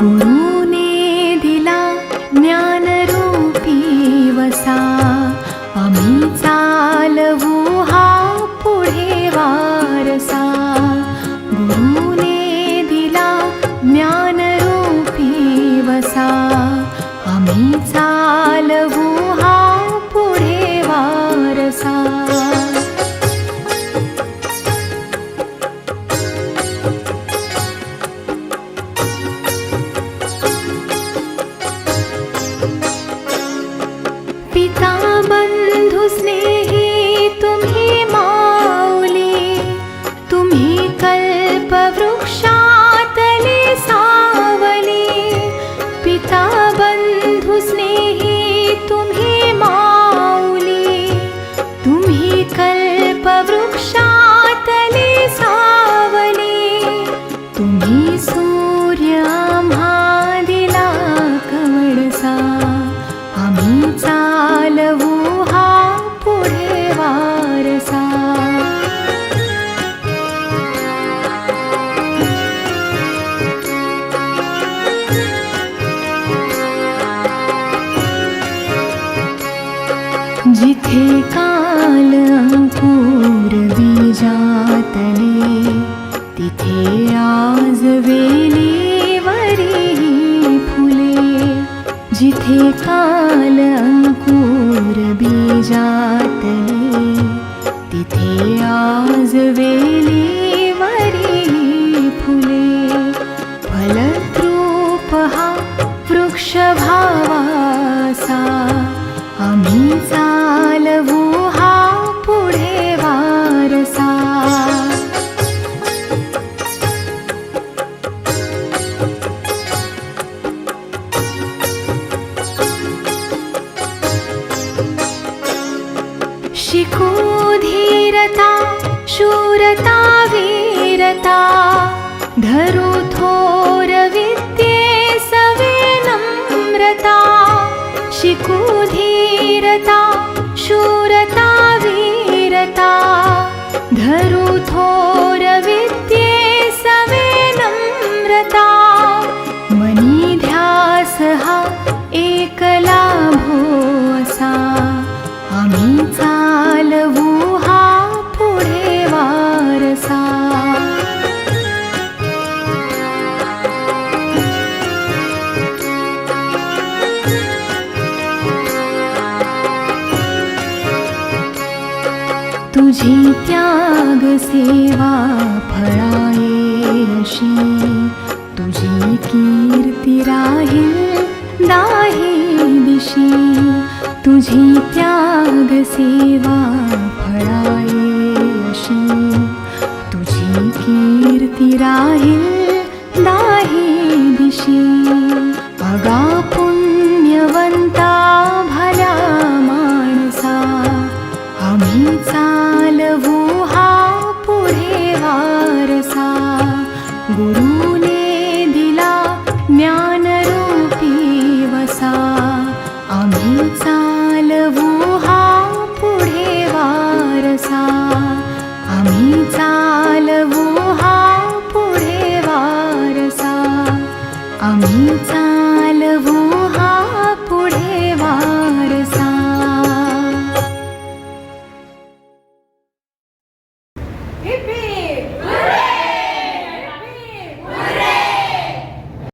गुरु whose जिथे काल अंकुर बीजातले तिथे आज वेलीवरी फुले। जिथे काल अंकुर बीजातले तिथे आज वेलीवरी फुले फलद्रूप हा वृक्ष भावासा आम्ही चालवू हा पुढे वारसा. शिकू शूरता वीरता धरुथोरविद्ये सवे नम्रता शिकुधीरता शूरता वीरता धरुथोरवि तुझी त्याग सेवा फळाये अशी. तुझी कीर्ती राहील दाही दिशी. तुझी त्याग सेवा फळाये अशी. तुझी कीर्ती राहील आम्ही चालवू हा पुढे वारसा. हिप्पी